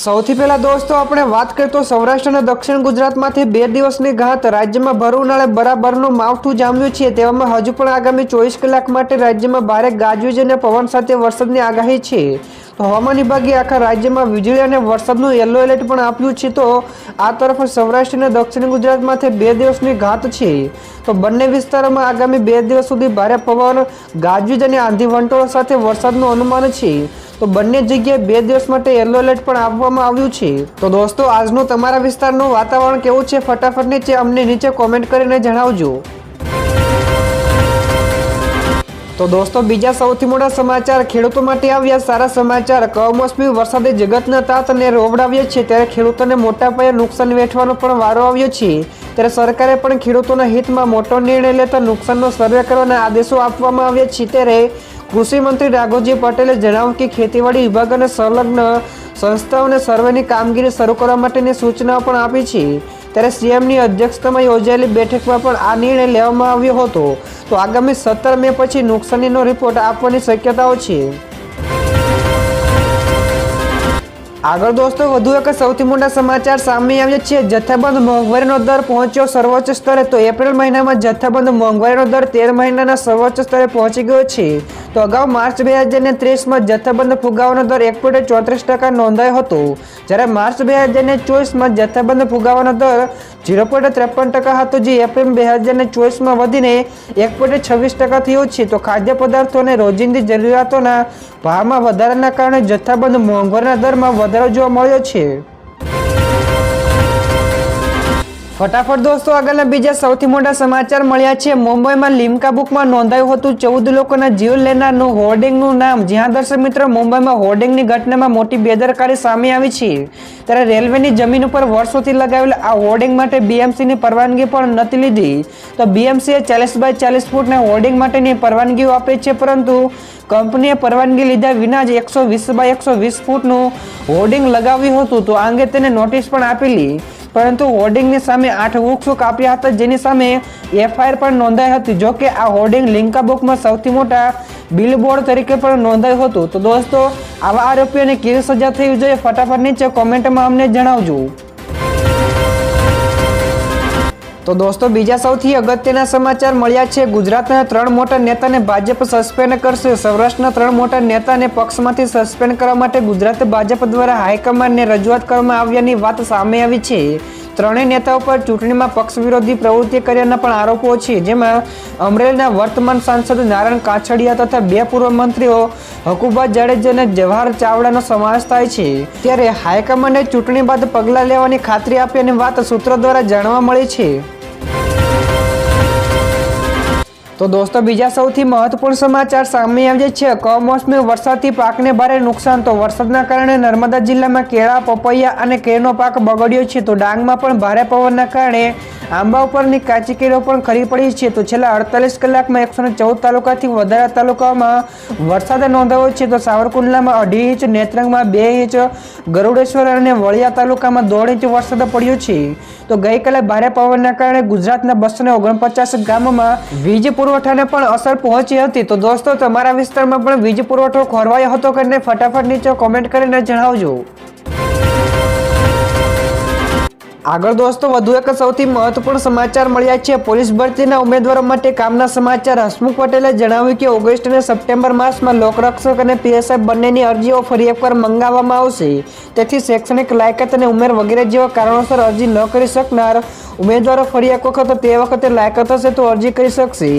સૌથી પહેલા દોસ્તો, આપણે વાત કરીએ તો સૌરાષ્ટ્ર અને દક્ષિણ ગુજરાતમાંથી બે દિવસની ઘાત રાજ્યમાં ભર ઉનાળે બરાબરનું માવઠું જામ્યું છે. તેવામાં હજુ પણ આગામી ચોવીસ કલાક માટે રાજ્યમાં ભારે ગાજવીજ અને પવન સાથે વરસાદની આગાહી છે. તો હવામાન વિભાગે આખા રાજ્યમાં વીજળી અને વરસાદનું યલો એલર્ટ પણ આપ્યું છે. તો આ તરફ સૌરાષ્ટ્ર અને દક્ષિણ ગુજરાતમાંથી બે દિવસની ઘાત છે. તો બંને વિસ્તારોમાં આગામી બે દિવસ સુધી ભારે પવન, ગાજવીજ અને આંધી વંટોળ સાથે વરસાદનું અનુમાન છે. તો બંને જગ્યાએ બે દિવસ માટે યલો એલર્ટ પણ આપવામાં આવ્યું છે. તો દોસ્તો, આજનું તમારા વિસ્તારનું વાતાવરણ કેવું છે? ફટાફટ નીચે અમને નીચે કોમેન્ટ કરીને જણાવજો. તો દોસ્તો, બીજા સૌથી મોટા સમાચાર ખેડૂતો માટે આવ્યા. સારા સમાચાર. કમોસમી વરસાદે જગતના તાત અને રોવડાવ્યા છે. ત્યારે ખેડૂતોને મોટા પાયે નુકસાન વેઠવાનો પણ વારો આવ્યો છે. ત્યારે સરકારે પણ ખેડૂતોના હિતમાં મોટો નિર્ણય લેતા નુકસાનનો સર્વે કરવાના આદેશો આપવામાં આવ્યા છે. ત્યારે કૃષિ મંત્રી રાઘવજી પટેલે જણાવ્યું કે ખેતીવાડી વિભાગ અને સંલગ્ન સંસ્થાઓને સર્વેની કામગીરી શરૂ કરવા માટેની સૂચનાઓ પણ આપી છે. ત્યારે સીએમની અધ્યક્ષતામાં યોજાયેલી બેઠકમાં પણ આ નિર્ણય લેવામાં આવ્યો હતો. તો આગામી સત્તર મે પછી નુકસાનીનો રિપોર્ટ આપવાની શક્યતાઓ છે. આગળ દોસ્તો, વધુ એક સૌથી મોટા સમાચાર સામે આવ્યો છે. જથ્થાબંધ મોંઘવારીનો દર પહોંચ્યો સર્વોચ્ચ સ્તરે. તો એપ્રિલ મહિનામાં જથ્થાબંધ મોંઘવારીનો દર તેર મહિનાના સર્વોચ્ચ સ્તરે પહોંચી ગયો છે. તો અગાઉ માર્ચ બે હજાર ને ત્રીસમાં જથ્થાબંધ ફુગાવાનો દર એક પોઈન્ટ ચોત્રીસ ટકા નોંધાયો હતો. જ્યારે માર્ચ બે હજાર ને ચોવીસમાં જથ્થાબંધ ફુગાવાનો દર ઝીરો પોઈન્ટ ત્રેપન ટકા હતો, જે એપ્રિલ બે હજાર ને ચોવીસમાં વધીને એક પોઈન્ટ છવ્વીસ ટકા થયો છે. તો ખાદ્ય પદાર્થો અને રોજિંદી જરૂરિયાતોના ભાવમાં વધારાના કારણે જથ્થાબંધ મોંઘવારીના દરમાં વધારો જોવા મળ્યો છે ફટાફટ દોસ્તો, આગળના બીજા સૌથી મોટા સમાચાર મળ્યા છે. મુંબઈમાં લીમકા બુકમાં નોંધાયું હતું ચૌદ લોકોના જીવ લેનારનું હોર્ડિંગનું નામ. જ્યાં દર્શક મિત્રો, મુંબઈમાં હોર્ડિંગની ઘટનામાં મોટી બેદરકારી સામે આવી છે. ત્યારે રેલવેની જમીન ઉપર વર્ષોથી લગાવેલ આ હોર્ડિંગ માટે બીએમસીની પરવાનગી પણ નથી લીધી. તો બીએમસીએ ચાલીસ બાય ચાલીસ ફૂટના હોર્ડિંગ માટેની પરવાનગીઓ આપે છે, પરંતુ કંપનીએ પરવાનગી લીધા વિના જ એકસો વીસ બાય એકસો વીસ ફૂટનું હોર્ડિંગ લગાવ્યું હતું. તો આ અંગે તેને નોટિસ પણ આપેલી. પરંતુ હોર્ડિંગની સામે આઠ વૃક્ષો કાપ્યા હતા, જેની સામે એફઆઈઆર પણ નોંધાઈ હતી. જો કે આ હોર્ડિંગ લિંકા બુકમાં સૌથી મોટા બિલબોર્ડ તરીકે પણ નોંધાયું હતું. તો દોસ્તો, આવા આરોપીઓને કેવી સજા થવી જોઈએ? ફટાફટ નીચે કોમેન્ટમાં અમને જણાવજો. તો દોસ્તો, બીજા સૌથી અગત્યના સમાચાર મળ્યા છે. ગુજરાતના ત્રણ મોટા નેતાને ભાજપ સસ્પેન્ડ કરશે. સૌરાષ્ટ્રના ત્રણ મોટા નેતાને પક્ષમાંથી સસ્પેન્ડ કરવા માટે ગુજરાત ભાજપ દ્વારા હાઈકમાન્ડને રજૂઆત કરવામાં આવ્યાની વાત સામે આવી છે. ત્રણેય નેતાઓ પર ચૂંટણીમાં પક્ષ વિરોધી પ્રવૃત્તિ કર્યાના પણ આરોપો છે. જેમાં અમરેલીના વર્તમાન સાંસદ નારાયણ કાછડિયા તથા બે પૂર્વ મંત્રીઓ હકુબા જાડેજા અને જવાહર ચાવડાનો સમાવેશ થાય છે. ત્યારે હાઈકમાન્ડે ચૂંટણી બાદ પગલાં લેવાની ખાતરી આપી અને વાત સૂત્રો દ્વારા જાણવા મળી છે. તો દોસ્તો, બીજા સૌથી મહત્વપૂર્ણ સમાચાર સામે આવ્યા છે. કમોસમી વરસાદથી પાકને ભારે નુકસાન. તો વરસાદના કારણે નર્મદા જિલ્લામાં કેળા, પપૈયા અને કેળનો પાક બગડ્યો છે. તો ડાંગમાં પણ ભારે પવનના કારણે આંબા ઉપરની કાચી કેળો પણ ખરી પડી છે. તો છેલ્લા અડતાલીસ કલાકમાં એકસો ચૌદ તાલુકાથી વધારે તાલુકાઓમાં વરસાદ નોંધાયો છે. તો સાવરકુંડલામાં અઢી ઇંચ, નેત્રંગમાં બે ઇંચ, ગરુડેશ્વર અને વળિયા તાલુકામાં દોઢ ઇંચ વરસાદ પડ્યો છે. તો ગઈકાલે ભારે પવનના કારણે ગુજરાતના બસો ને ઓગણપચાસ ગામમાં વીજ પુરવઠાને પણ અસર પહોંચી હતી. તો દોસ્તો, તમારા વિસ્તારમાં પણ વીજ પુરવઠો ખોરવાયો હતો કરીને ફટાફટ નીચે કોમેન્ટ કરીને જણાવજો. આગળ દોસ્તો, વધુ એક સૌથી મહત્વપૂર્ણ સમાચાર મળ્યા છે. પોલીસ ભરતીના ઉમેદવારો માટે કામના સમાચાર હસમુખ પટેલે જણાવ્યું કે ઓગસ્ટ અને સપ્ટેમ્બર માસમાં લોકરક્ષક અને પીએસઆઈ બંનેની અરજીઓ ફરી એકવાર મંગાવવામાં આવશે. તેથી શૈક્ષણિક લાયકાત અને ઉમેર વગેરે જેવા કારણોસર અરજી ન કરી શકનાર ઉમેદવારો ફરી એક વખત તે વખતે લાયકાત હશે તો અરજી કરી શકશે.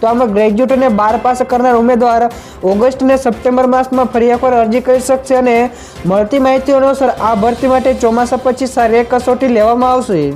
તો આમાં ગ્રેજ્યુએટ અને બાર પાસ કરનાર ઉમેદવાર ઓગસ્ટ અને સપ્ટેમ્બર માસમાં ફરી એકવાર અરજી કરી શકશે અને મળતી માહિતી અનુસાર આ ભરતી માટે ચોમાસા પછી સારી એક કસોટી લેવામાં આવશે.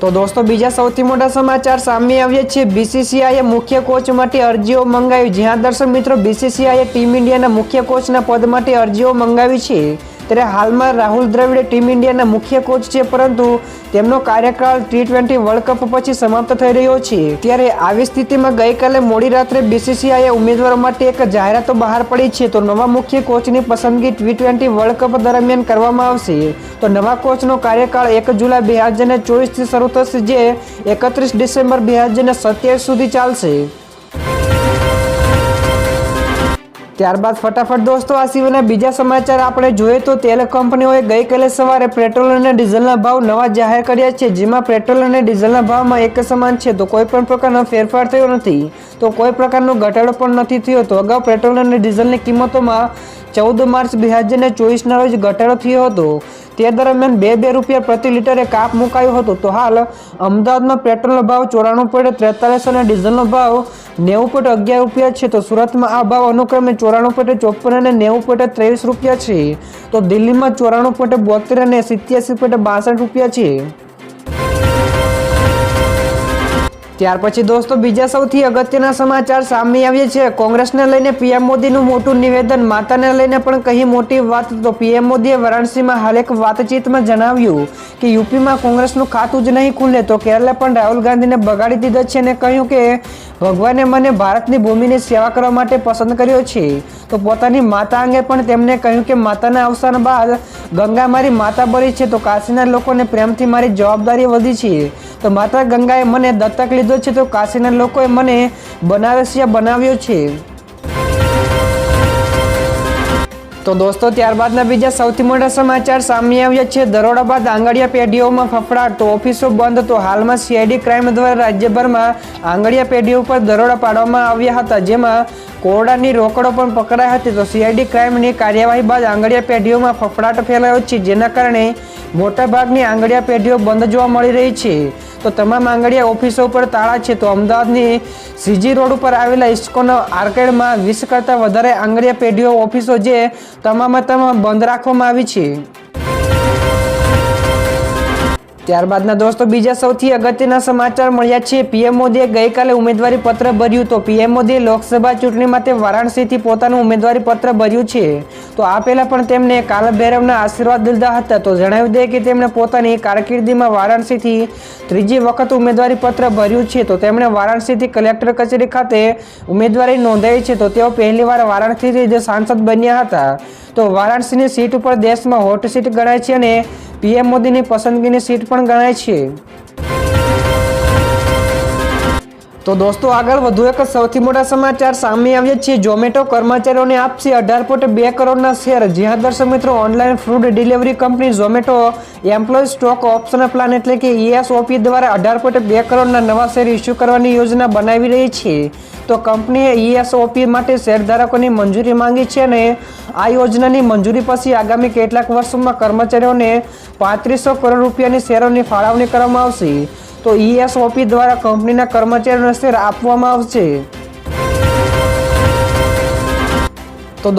તો દોસ્તો, બીજા સૌથી મોટા સમાચાર સામે આવ્યા છે. બીસીસીઆઈએ મુખ્ય કોચ માટે અરજીઓ મંગાવી. જ્યાં દર્શક મિત્રો બીસીસીઆઈએ ટીમ ઇન્ડિયાના મુખ્ય કોચના પદ માટે અરજીઓ મંગાવી છે. ત્યારે હાલમાં રાહુલ દ્રવિડે ટીમ ઇન્ડિયાના મુખ્ય કોચ છે, પરંતુ તેમનો કાર્યકાળ ટી ટ્વેન્ટી વર્લ્ડ કપ પછી સમાપ્ત થઈ રહ્યો છે. ત્યારે આવી સ્થિતિમાં ગઈકાલે મોડી રાત્રે બીસીસીઆઈએ ઉમેદવારો માટે એક જાહેરાતો બહાર પડી છે. તો નવા મુખ્ય કોચની પસંદગી ટી ટ્વેન્ટી વર્લ્ડ કપ દરમિયાન કરવામાં આવશે. તો નવા કોચનો કાર્યકાળ એક જુલાઈ બે હજાર ચોવીસથી શરૂ થશે, જે એકત્રીસ ડિસેમ્બર બે હજાર સત્યાવીસ સુધી ચાલશે. ત્યારબાદ ફટાફટ દોસ્તો, આ સિવાયના બીજા સમાચાર આપણે જોઈએ તો તેલ કંપનીઓએ ગઈકાલે સવારે પેટ્રોલ અને ડીઝલના ભાવ નવા જાહેર કર્યા છે, જેમાં પેટ્રોલ અને ડીઝલના ભાવમાં એક સમાન છે. તો કોઈ પણ પ્રકારનો ફેરફાર થયો નથી. તો કોઈ પ્રકારનો ઘટાડો પણ નથી થયો. તો અગાઉ પેટ્રોલ અને ડીઝલની કિંમતોમાં ચૌદ માર્ચ બે હજાર ચોવીસના રોજ ઘટાડો થયો હતો. તે દરમિયાન બે બે રૂપિયા પ્રતિ લીટરે કાપ મુકાયું હતું. તો હાલ અમદાવાદમાં પેટ્રોલનો ભાવ ચોરાણું પોઈન્ટ ત્રેતાલીસ અને ડીઝલનો ભાવ નેવું પોઈન્ટ અગિયાર રૂપિયા છે. તો સુરતમાં આ ભાવ અનુક્રમે ચોરાણું પોઈન્ટ ચોપન અને નેવું પોઈન્ટ ત્રેવીસ રૂપિયા છે. તો દિલ્હીમાં ચોરાણું પોઈન્ટ બોતેર અને સિત્યાસી પોઈન્ટ બાસઠ રૂપિયા છે. ત્યાર પછી દોસ્તો બીજા સૌથી અગત્યના સમાચાર સામે આવ્યા છે. કોંગ્રેસને લઈને પીએમ મોદીનું મોટું નિવેદન, માતાને લઈને પણ કહી મોટી વાત તો પીએમ મોદીએ વારાણસીમાં હાલ એક વાતચીતમાં જણાવ્યું કે યુપીમાં કોંગ્રેસનું ખાતું જ નહીં ખુલે તો કેરલે પણ રાહુલ ગાંધીને બગાડી દીધા છે અને કહ્યું કે ભગવાને મને ભારતની ભૂમિની સેવા કરવા માટે પસંદ કર્યો છે. તો પોતાની માતા અંગે પણ તેમણે કહ્યું કે માતાના અવસાન બાદ ગંગા મારી માતા બની છે તો કાશીના લોકોને પ્રેમથી મારી જવાબદારી વધી છે. તો માતા ગંગાએ મને દત્તક લીધો છે તો કાશીના લોકોએ મને બનારસિયા બનાવ્યો છે. તો દોસ્તો, ત્યારબાદના બીજા સૌથી મોટા સમાચાર સામે આવ્યા છે. દરોડા બાદ આંગળીયા પેઢીઓમાં ફફડાટ તો ઓફિસો બંધ, તો હાલમાં સીઆઈડી ક્રાઇમ દ્વારા રાજ્યભરમાં આંગળીયા પેઢીઓ પર દરોડા પાડવામાં આવ્યા હતા. જેમાં કોરડાની રોકડો પણ પકડાઈ હતી. તો સીઆઈડી ક્રાઇમની કાર્યવાહી બાદ આંગળીયા પેઢીઓમાં ફફડાટ ફેલાયો છે, જેના કારણે મોટાભાગની આંગળીયા પેઢીઓ બંધ જોવા મળી રહી છે. તો તમામ આંગળીયા ઓફિસો ઉપર તાળા છે. તો અમદાવાદની સીજી રોડ ઉપર આવેલા ઇસ્કોનો આર્કેડમાં વીસ કરતાં વધારે આંગળીયા પેઢીઓ ઓફિસો જે તમામે તમામ બંધ રાખવામાં આવી છે. ત્યારબાદના દોસ્તો, બીજા સૌથી અગત્યના સમાચાર મળ્યા છે. પીએમ મોદીએ ગઈકાલે ઉમેદવારી પત્ર ભર્યું તો પીએમ મોદીએ લોકસભા ચૂંટણી માટે વારાણસીથી પોતાનું ઉમેદવારી પત્ર ભર્યું છે. તો આ પહેલા પણ તેમને કાલભૈરવના આશીર્વાદ લીધા હતા. તો જણાવી દે કે તેમણે પોતાની કારકિર્દીમાં વારાણસીથી ત્રીજી વખત ઉમેદવારી પત્ર ભર્યું છે. તો તેમણે વારાણસીથી કલેક્ટર કચેરી ખાતે ઉમેદવારી નોંધાવી છે. તો તેઓ પહેલીવાર વારાણસીથી જે સાંસદ બન્યા હતા. તો વારાણસીની સીટ ઉપર દેશમાં હોટ સીટ ગણાય છે અને પીએમ મોદીની પસંદગીની સીટ પણ ગણાય છે. તો દોસ્તો, આગળ વધુ એક સૌથી મોટા સમાચાર સામે આવ્યા છે. ઝોમેટો કર્મચારીઓને આપશે અઢાર પોઈન્ટ બે કરોડના શેર. જ્યાં દર્શક મિત્રો online food delivery company Zomato employee stock option plan એટલે કે ઈએસઓપી દ્વારા અઢાર પોઈન્ટ બે કરોડના નવા શેર ઇસ્યુ કરવાની યોજના બનાવી રહી છે. તો કંપનીએ ઈએસઓપી માટે શેરધારકોની મંજૂરી માંગી છે અને આ યોજનાની મંજૂરી પછી આગામી કેટલાક વર્ષોમાં કર્મચારીઓને પાંત્રીસો કરોડ રૂપિયાની શેરોની ફાળવણી કરવામાં આવશે. તો ઈએસઓપી દ્વારા કંપનીના કર્મચારીઓને શેર આપવામાં આવશે.